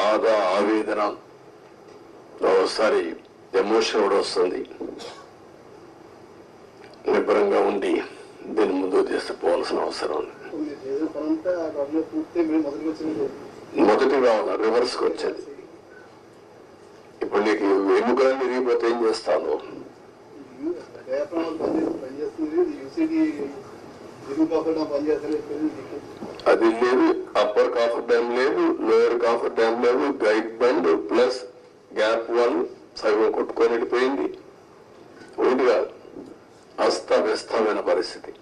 బాధ ఆవేదన. ఒకసారి ఎమోషన్ కూడా వస్తుంది. నిబ్బరంగా ఉండి దీన్ని ముందు తీసుకుపోవాల్సిన అవసరం ఉంది. మొదటి కావాల రివర్స్ వచ్చేది. ఇప్పుడు నీకు ఎముకలన్నీ విరిగిపోతే ఏం చేస్తాను? అది లేదు అప్పర్ కాఫర్ డ్యామ్ లేదు లోయర్ కాఫర్ డ్యామ్ లేదు guide bund plus gap one సగం కొట్టుకొని వెళ్ళిపోయింది ఒకటి కాదు. అస్తవ్యస్తమైన పరిస్థితి.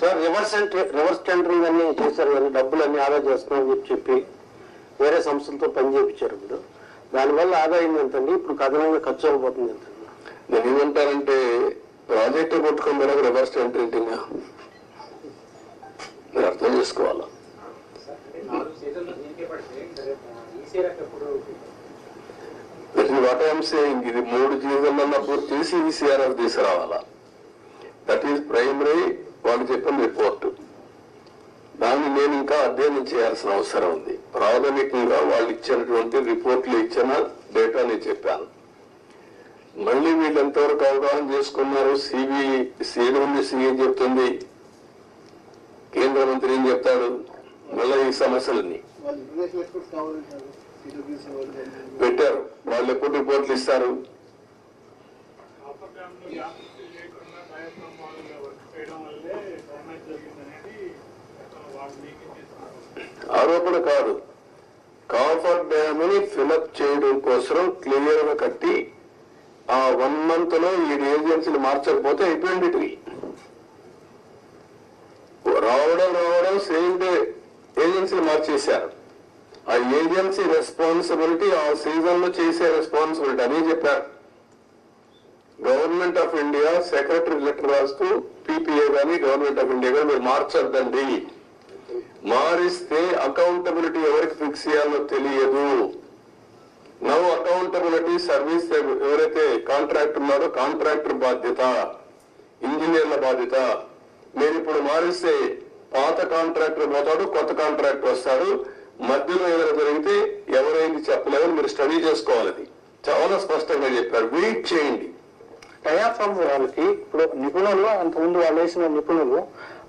Sir reverse entry- reverse tendering అన్ని చేశారు కానీ డబ్బులు అన్ని ఆదా చేస్తున్నామని చెప్పి చెప్పి వేరే సంస్థలతో పని చేయించారు ఇప్పుడు. దానివల్ల ఆదాయం ఎంతండి? ఇప్పుడు కథనంగా ఖర్చు అయిపోతుంది ఎంతండి? నేను ఏమంటానంటే ప్రాజెక్టు కొట్టుకొని రివర్స్ ఎంట్రింటింగ్ మీరు అర్థం చేసుకోవాలా? వాట్ ఐఎమ్ సేయింగ్ ఇది మూడు సీజన్లన్నా పూర్తి చేసి ఈసీఆర్ఎఫ్ తీసుకురావాలా? దట్ ఈస్ ప్రైమరీ వాళ్ళు చెప్పిన రిపోర్ట్ దాన్ని నేను ఇంకా అధ్యయనం చేయాల్సిన అవసరం ఉంది. ప్రాథమికంగా వాళ్ళు ఇచ్చినటువంటి రిపోర్ట్లు ఇచ్చిన డేటా నేను చెప్పాను. మళ్ళీ వీళ్ళు ఎంతవరకు అవగాహన చేసుకున్నారు? సిబి సీఎం ఉంది చెప్తుంది. కేంద్ర మంత్రి ఏం చెప్తాడు? మళ్ళీ ఈ సమస్యలన్నీ. పెట్టారు. వాళ్ళు ఎప్పుడు రిపోర్ట్లు ఇస్తారు. ఆరోపణ కాదు. కాఫర్ డ్యామ్ని ఫిలప్ చేయడం కోసం క్లియర్గా కట్టి ఆ వన్ మంత్లో ఈ ఏజెన్సీలు మార్చకపోతే అయిపోయింది రావడం రావడం సేమ్ డే ఏజెన్సీ మార్చేశారు. ఆ ఏజెన్సీ రెస్పాన్సిబిలిటీ ఆ సీజన్లో చేసే రెస్పాన్సిబిలిటీ అని చెప్పారు. Government of India secretary letter రాస్తూ పీపీఏ కానీ గవర్నమెంట్ ఆఫ్ ఇండియా కానీ మీరు మార్చొద్దండి. మారిస్తే అకౌంటబిలిటీ ఎవరికి ఫిక్స్ చేయాలో తెలియదు. నవ్ అకౌంటబిలిటీ సర్వీస్ ఎవరైతే కాంట్రాక్టర్ ఉన్నారో కాంట్రాక్టర్ బాధ్యత ఇంజనీర్ల బాధ్యత. మీరు ఇప్పుడు మారిస్తే పాత కాంట్రాక్టర్ పోతాడు కొత్త కాంట్రాక్టర్ వస్తాడు. మధ్యలో ఏదైనా జరిగితే ఎవరైంది చెప్పలేదని మీరు స్టడీ చేసుకోవాలి అది. చాలా స్పష్టంగా చెప్పారు. వెయిట్ చేయండి. డయాఫ్రమ్ వాళ్ళకి ఇప్పుడు నిపుణులు అంతకుముందు వాళ్ళు వేసిన నిపుణులు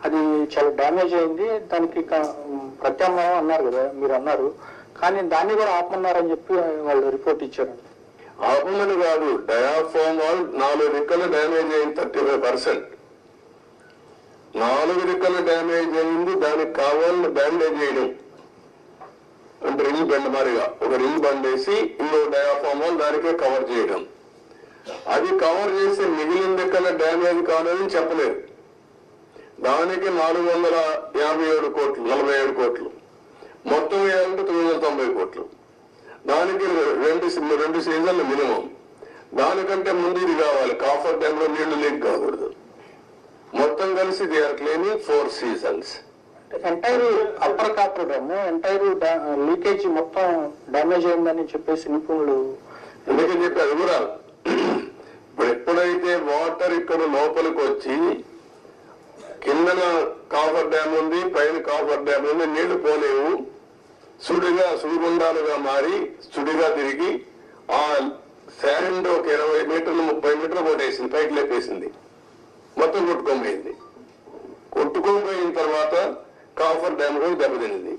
అది చాలా డ్యామేజ్ అయింది. దానికి ప్రత్యామ్నాయం అన్నారు కదా మీరు అన్నారు. కానీ దాన్ని కూడా ఆపమన్నారని చెప్పి వాళ్ళు రిపోర్ట్ ఇచ్చారు ఆపమని కాదు డయాఫామ్ వాల్ నాలుగు రెక్కలు డ్యామేజ్ అయింది థర్టీ ఫైవ్ పర్సెంట్ నాలుగు రెక్కలు డ్యామేజ్ అయింది. దానికి కావాలని బ్యాండేజ్ చేయడం. అంటే రింగ్ బెండ్ మారిగా ఒక రింగ్ బండ్ వేసి ఇంకో డయాఫామ్ వాల్ దానికే కవర్ చేయడం. అది కవర్ చేసి మిగిలిన రెక్కల డ్యామేజ్ కాదని చెప్పలేదు దానికి నాలుగు వందల యాభై ఏడు కోట్లు నలభై ఏడు కోట్లు. మొత్తం వేయాలంటే తొమ్మిది వందల తొంభై కోట్లు. దానికి రెండు రెండు సీజన్లు మినిమం. దానికంటే ముందు ఇది కావాలి. కాఫర్ డ్యామ్లో నీళ్ళు లీక్ కాకూడదు. మొత్తం కలిసి they are cleaning for seasons entire upper coffer dam entire leakage మొత్తం డ్యామేజ్ అయిందని చెప్పేసి నిపుణులు ఎందుకని చెప్పి అది కూడా ఇప్పుడు ఎప్పుడైతే వాటర్ ఇక్కడ లోపలికి వచ్చి కిందన కాఫర్ డ్యామ్ ఉంది పైన కాఫర్ డ్యామ్ ఉంది నీళ్ళు పోలేవు సుడిగా సుడిగుండాలుగా మారి సుడిగా తిరిగి ఆ శాండ్ ఒక ఇరవై మీటర్లు ముప్పై మీటర్లు కొట్టేసింది పైకి లేపేసింది. మొత్తం కొట్టుకోబోయింది కొట్టుకోబోయిన తర్వాత కాఫర్ డ్యామ్ కూడా దెబ్బతింది.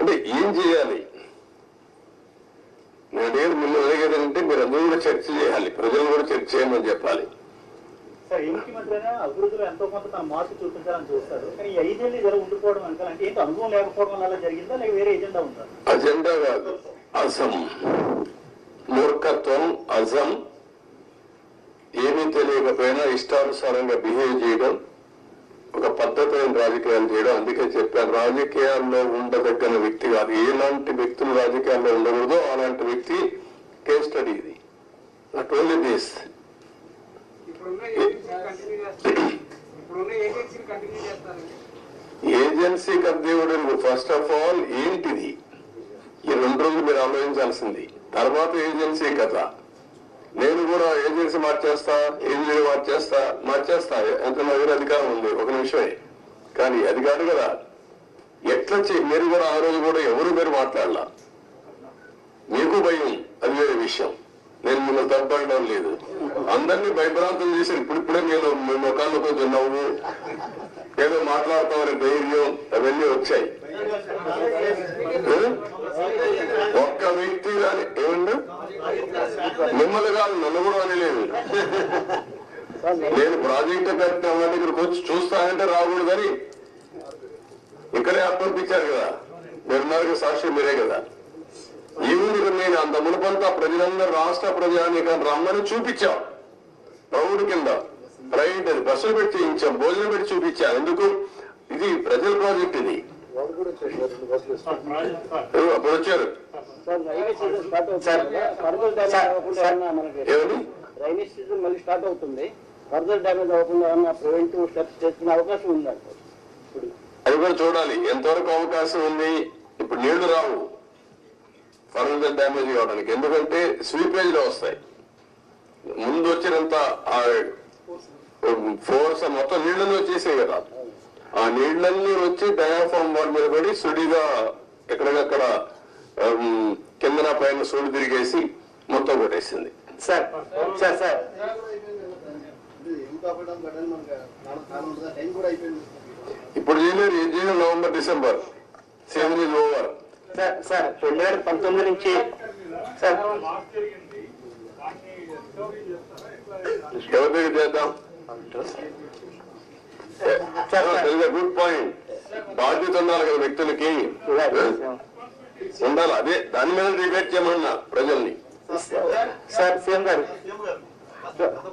అంటే ఏం చేయాలి? నేను మిమ్మల్ని అడిగేది అంటే మీరు అందరూ కూడా చర్చ చేయాలి. ప్రజలు కూడా చర్చ చేయమని చెప్పాలి. సార్ ఏ ముఖ్యమంత్రి అభివృద్ధిలో ఎంతో కొంత తన మార్పు చూపించాలని చూస్తారు. కానీ ఐదేళ్ళు ఇలా ఉండిపోవడం వెనకాల అంటే ఏంటి? అనుభవం లేకపోవడం వల్ల అలా జరిగిందా? లేక వేరే ఎజెండా ఉందా? అజెండా కాదు. అజం. మూర్ఖత్వం అజం. ఏమీ తెలియకపోయినా ఇష్టానుసారంగా బిహేవ్ చేయడం ఒక పద్ధతైన రాజకీయాలు చేయడం. అందుకే చెప్పాను రాజకీయాల్లో ఉండదగ్గన వ్యక్తి కాదు. ఎలాంటి వ్యక్తులు రాజకీయాల్లో ఉండకూడదో అలాంటి వ్యక్తి కేస్ స్టడీ ఇది. నాట్ ఓన్లీ దిస్ ఇప్పుడున్న ఏజెన్సీ కంటిన్యూ చేస్తారు. ఇప్పుడున్న ఏజెన్సీని కంటిన్యూ చేస్తారు. ఏజెన్సీ కర్దేవుడు ఫస్ట్ ఆఫ్ ఆల్ ఏంటిది? ఈ రెండు రోజులు మీరు ఆలోచించాల్సింది. తర్వాత ఏజెన్సీ కథ. నేను కూడా ఏజెన్సీ మార్చేస్తా ఏజెన్సీ మార్చేస్తా మార్చేస్తా. ఎంత నా దగ్గర అధికారం ఉంది. ఒక నిమిషమే. కానీ అది కాదు కదా. ఎట్లా చే- మీరు కూడా ఆ రోజు కూడా ఎవరు మీరు మాట్లాడలా? మీకు భయం. అది వేరే విషయం. నేను మిమ్మల్ని తప్పడం లేదు. అందరినీ భయభ్రాంతం చేసి ఇప్పుడిప్పుడే నేను మీ ముఖాల్లో కొంచెం నవ్వు ఏదో మాట్లాడతామని ధైర్యం అవన్నీ వచ్చాయి. ఒక్క వ్యక్తి కానీ ఏమండి మిమ్మల్ని కాదు నన్ను కూడా అనలేదు నేను ప్రాజెక్ట్ కట్టిన వాళ్ళ దగ్గరకు వచ్చి చూస్తానంటే రాకూడదని ఇక్కడే అప్పర్పించారు కదా. మీరున్నారు సాక్షి మీరే కదా. ఈ ఊరికి నేను అంత మునుపంతా ప్రజలందరూ రాష్ట్ర ప్రజానీకం రమ్మని చూపించాం. ప్రౌఢ కింద ప్రైవేట్ బస్సులు పెట్టి చేయించాం భోజనం పెట్టి చూపించాం. ఎందుకు? ఇది ప్రజల ప్రాజెక్ట్ ఇది. కూడా వచ్చారు అప్పుడు వచ్చారు. సార్ రైనీ సీజన్ స్టార్ట్ అవుతుంది ఫర్దర్ డ్యామేజ్ అవ్వకుండా ఏమన్నా మనకి ఏమని సీజన్ మళ్ళీ స్టార్ట్ అవుతుంది ఫర్దర్ డ్యామేజ్ అవ్వకుండా ఏమన్నా ప్రివెంటివ్ స్టెప్స్ చేసుకునే అవకాశం ఉంది ఇప్పుడు అది కూడా చూడాలి. ఎంతవరకు అవకాశం ఉంది? ఇప్పుడు నీళ్ళు రావు. ఫర్దర్ డ్యామేజ్ కావడానికి. ఎందుకంటే స్వీపేజ్లో వస్తాయి. ముందు వచ్చినంత ఆ ఫోర్స్ మొత్తం నీళ్ళని వచ్చేసాయి కదా. ఆ నీళ్ళన్నీ వచ్చి డయాఫామ్ వాల్ మీద పడి సుడిగా ఎక్కడికక్కడ కిందన పైన సుడి తిరిగేసి మొత్తం కొట్టేసింది. Sir sir sir. ఇప్పుడు చేయలేరు ఏం చేయలేదు November December. Season is over. Sir sir రెండు వేల పంతొమ్మిది నుంచి సార్ లాస్ట్ జరిగింది దాన్ని రికవరీ చేస్తారా ఎట్లా ఎవరి దగ్గర చేద్దాం గుడ్ పాయింట్ బాధ్యత ఉండాలి కదా వ్యక్తులకి. ఉండాలి. అదే దాని మీద డిబేట్ చేయమన్నా ప్రజల్ని. సార్ సీఎం గారు.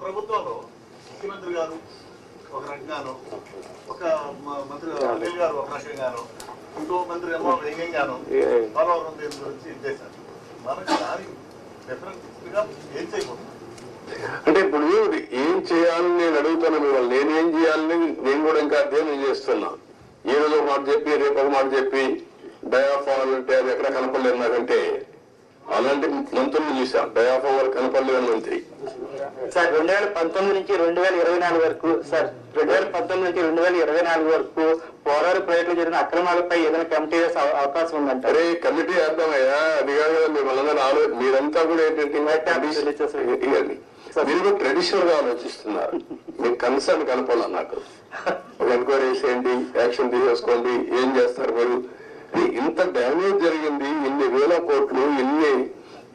ప్రభుత్వంలో ముఖ్యమంత్రి గారు ఒక రకంగాను ఒక మంత్రి అనిల్ గారు ఒక రకంగాను ఇంకో మంత్రి ఏమో వ్యంగ్యంగాను పోలవరం దీని గురించి చేశారు? మనకి దాని డిఫరెన్స్ ఏం చేయబోతుంది అంటే ఇప్పుడు ఏం చేయాలని నేను అడుగుతాను మిమ్మల్ని నేను ఏం చేయాలని నేను కూడా ఇంకా అధ్యయనం చేస్తున్నా. ఈ రోజు ఒక మాట చెప్పి రేపు ఒక మాట చెప్పి డయాఫాల్ అంటే అది ఎక్కడ కనపడలేదు నాకంటే. అలాంటి మంత్రులు చూసాం డయాఫాల్ కనపడలేదు మంత్రి. సార్ రెండు వేల పంతొమ్మిది నుంచి రెండు వేల ఇరవై నాలుగు వరకు సార్ రెండు వేల పంతొమ్మిది నుంచి రెండు వేల ఇరవై నాలుగు వరకు పోరాడు ప్రాజెక్టులో జరిగిన అక్రమాలపై ఏదైనా కమిటీ వేసే అవకాశం ఉందంటారు అరే కమిటీ వేద్దామయ్యా అది కాదు కదా మిమ్మల్ని మీరంతా కూడా ఏంటంటే ఇంకా మీరు కూడా ట్రెడిషనల్గా ఆలోచిస్తున్నారు. మీకు కన్సర్న్ కనపాల నాకు. ఒక ఎంక్వైరీ చేయండి యాక్షన్ తీసేసుకోండి ఏం చేస్తారు మీరు? ఇంత డ్యామేజ్ జరిగింది ఇన్ని వేల కోట్లు ఇన్ని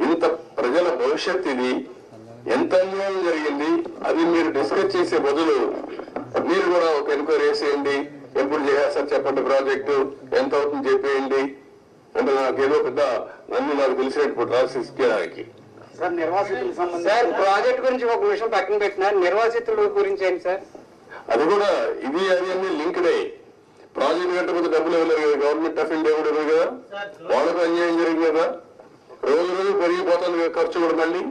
ఇంత ప్రజల భవిష్యత్ ఇది ఎంత అన్యాయం జరిగింది అది మీరు డిస్కస్ చేసే బదులు మీరు కూడా ఒక ఎంక్వైరీ చేసేయండి ఎప్పుడు చేసేస్తారు చెప్పండి ప్రాజెక్టు ఎంత అవుతుంది చెప్పేయండి. అంటే నాకు ఏదో పెద్ద నన్ను నాకు తెలిసినట్టు రాసిచ్చడానికి సార్ నిర్వాసితులకు సార్ సంబంధించి ప్రాజెక్ట్ గురించి ఒక విషయం పక్కన పెట్టిన నిర్వాసితుల గురించి ఏంటి సార్? అది కూడా ఇది అది అన్ని లింక్డే. ప్రాజెక్ట్ కట్టకపోతే డబ్బులు ఇవ్వలేరు కదా గవర్నమెంట్ ఆఫ్ ఇండియా కూడా కదా? వాళ్ళకు అన్యాయం జరిగింది కదా? రోజు రోజు పెరిగిపోతుంది కదా ఖర్చు కూడా మళ్ళీ.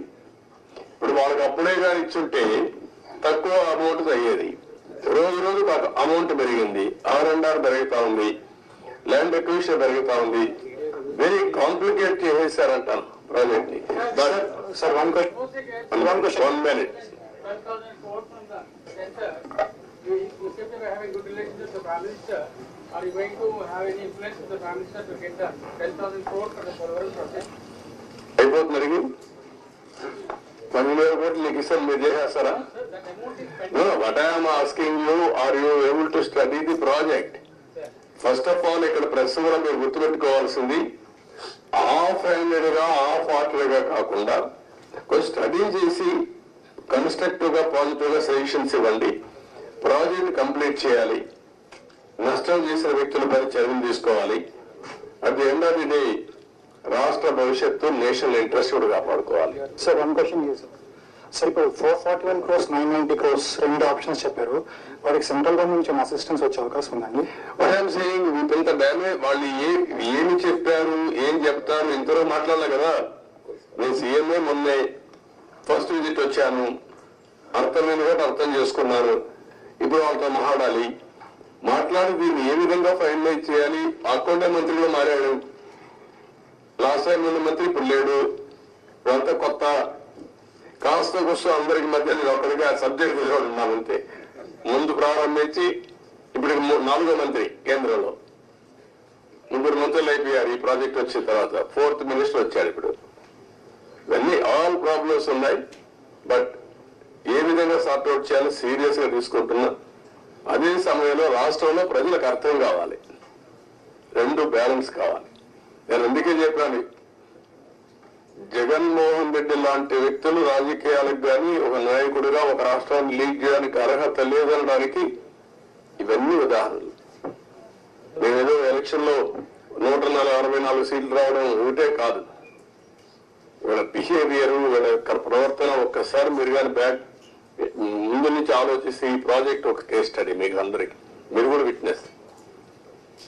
ఇప్పుడు వాళ్ళకి అప్పుడే కానీ ఇచ్చుంటే తక్కువ అమౌంట్ అయ్యేది. రోజు రోజు అమౌంట్ పెరిగింది. ఆర్ అండ్ ఆర్ పెరుగుతా ఉంది. ల్యాండ్ ఎక్విషన్ పెరుగుతా ఉంది. Very complicate చేసేసారంటాను sir one question one question one minute అయిపోతుంది అడిగి పన్నెండు కోట్లు నీకు ఇస్తాను మీరు చేసేస్తారా what I'm asking you are you able to study the project first of all ఇక్కడ ప్రెస్ కూడా మీరు గుర్తుపెట్టుకోవాల్సింది హాఫ్ హ్యాండెడ్గా హాఫ్ హార్టెడ్గా కాకుండా కొంచెం స్టడీ చేసి కన్స్ట్రక్టివ్గా పాజిటివ్గా సజెషన్స్ ఇవ్వండి. ప్రాజెక్ట్ కంప్లీట్ చేయాలి. నష్టం చేసిన వ్యక్తులపై చర్యలు తీసుకోవాలి. At the end of the day రాష్ట్ర భవిష్యత్తు నేషనల్ ఇంట్రెస్ట్ కూడా కాపాడుకోవాలి. సార్ వన్ క్వశ్చన్ సార్ ఇప్పుడు four forty one crores nine ninety crores రెండు ఆప్షన్స్ చెప్పారు. వారికి సెంట్రల్ గవర్నమెంట్ నుంచి అసిస్టెన్స్ వచ్చే అవకాశం ఉందండి? వాట్ ఐఎమ్ సేయింగ్ ఎంత డ్యామేజ్ వాళ్ళు ఏ ఏమి చెప్పారు ఏం చెప్తారు ఎంతరో మాట్లాడలే కదా. నేను సీఎంఏ మొన్నే ఫస్ట్ విజిట్ వచ్చాను. అర్థమైన కూడా అర్థం చేసుకున్నారు. ఇప్పుడు వాళ్ళతో మాట్లాడాలి. మాట్లాడి దీన్ని ఏ విధంగా ఫైనలైజ్ చేయాలి? అకౌంటే మంత్రి మారాడు. లాస్ట్ టైం ఉన్న మంత్రి ఇప్పుడు లేడు. ఇదంతా కొత్త. కాస్త కూస్తో అందరికి మధ్య నేను ఒక్కడిగా సబ్జెక్ట్ ఉన్నాను అంతే. ముందు ప్రారంభించి ఇప్పుడు నాలుగో మంత్రి కేంద్రంలో. ముగ్గురు మంత్రులు అయిపోయారు ఈ ప్రాజెక్ట్ వచ్చిన తర్వాత ఫోర్త్ మినిస్టర్ వచ్చాడు ఇప్పుడు. ఇవన్నీ ఆల్ ప్రాబ్లమ్స్ ఉన్నాయి. బట్ ఏ విధంగా సార్ట్అవుట్ చేయాలో సీరియస్గా తీసుకుంటున్నా. అదే సమయంలో రాష్ట్రంలో ప్రజలకు అర్థం కావాలి. రెండు బ్యాలెన్స్ కావాలి. నేను అందుకే చెప్పాను. జగన్మోహన్ రెడ్డి లాంటి వ్యక్తులు రాజకీయాలకు కానీ ఒక నాయకుడిగా ఒక రాష్ట్రాన్ని లీడ్ చేయడానికి అర్హత లేదనడానికి ఇవన్నీ ఉదాహరణలు. మేమేదో ఎలక్షన్లో నూట నలభై అరవై నాలుగు సీట్లు రావడం ఒకటే కాదు. వీళ్ళ బిహేవియర్ వీళ్ళ యొక్క ప్రవర్తన ఒక్కసారి మీరు కానీ బ్యాక్ ముందు నుంచి ఆలోచిస్తే ఈ ప్రాజెక్ట్ ఒక కేస్ స్టడీ మీకు అందరికి. మీరు కూడా విట్నెస్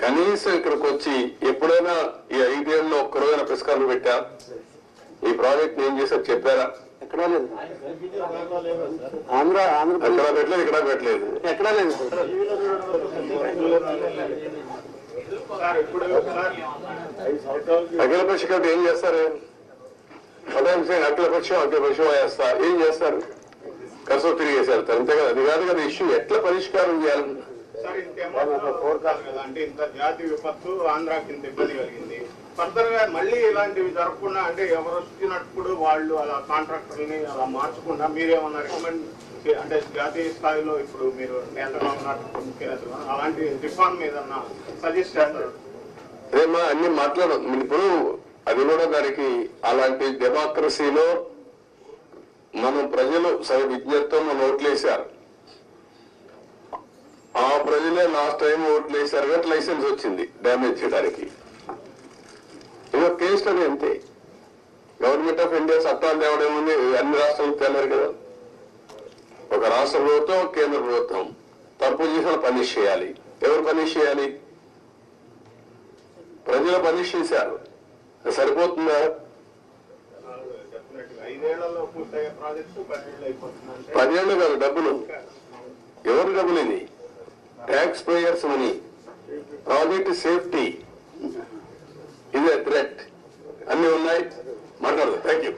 కనీసం ఇక్కడికి వచ్చి ఎప్పుడైనా ఈ ఐదేళ్ళలో ఒక్క రోజున పురస్కారం పెట్టా? ఈ ప్రాజెక్ట్ ఏం చేశారు చెప్పారా? ఎక్కడా లేదు. ఆంధ్ర అక్కడ పెట్టలేదు ఇక్కడ పెట్టలేదు. ఎక్కడా లేదు. అఖిల పక్ష ఏం చేస్తారు? పదహారు సేన అఖిల పక్షం అఖిల పక్షం వేస్తా ఏం చేస్తారు? కసో తిరిగి వెళ్తారు అంతే కదా? అది కాదు కదా ఇష్యూ. ఎట్లా పరిష్కారం చేయాలి? అంటే ఇంత జాతి విపత్తు ఆంధ్రాకి ఇంత ఇబ్బంది కలిగింది. ఫర్దర్గా మళ్ళీ ఇలాంటివి జరగకుండా అంటే ఎవరు వచ్చినప్పుడు వాళ్ళు అలా కాంట్రాక్టర్ని అలా మార్చకుండా మీరేమన్నా రికమెండ్ అంటే జాతీయ స్థాయిలో ఇప్పుడు మీరు నేతగా ఉన్నట్టు ముఖ్యనేతలు అలాంటి రిఫార్మ్ ఏదన్నా సజెస్ట్ చేస్తారు? అదేమా అన్ని మాట్లాడు ఇప్పుడు అది కూడా దానికి అలాంటి డెమోక్రసీలో మనం ప్రజలు సగ విజ్ఞతతో మనం ఓట్లేశారు. ఆ ప్రజలే లాస్ట్ టైం ఓట్లేశారు కాబట్టి లైసెన్స్ వచ్చింది డ్యామేజ్ చేయడానికి. ఇదో కేసు అది అంతే. గవర్నమెంట్ ఆఫ్ ఇండియా చట్టాలు తేవడం ఉంది అన్ని రాష్ట్రాలకు తెలరు కదా. ఒక రాష్ట్ర ప్రభుత్వం కేంద్ర ప్రభుత్వం తప్పు చేసిన పనిష్ చేయాలి. ఎవరు పనిష్ చేయాలి? ప్రజలు పనిష్ చేశారు. సరిపోతుందా? డెఫినెట్గా పదేళ్ళు కాదు డబ్బులు. ఎవరు డబ్బులు ఇది? Tax payers money. Project safety ఇదే థ్రెట్ అన్ని ఉన్నాయి. మాట్లాడదు. థ్యాంక్ యూ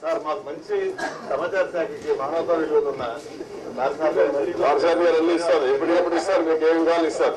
సార్ మాకు మంచి సమాచార శాఖకి మానవతా విలువలు ఉన్న సార్ సార్ గారు అన్ని ఇస్తారు. ఎప్పటికప్పుడు ఇస్తారు. మీకు ఏం కావాలి ఇస్తారు?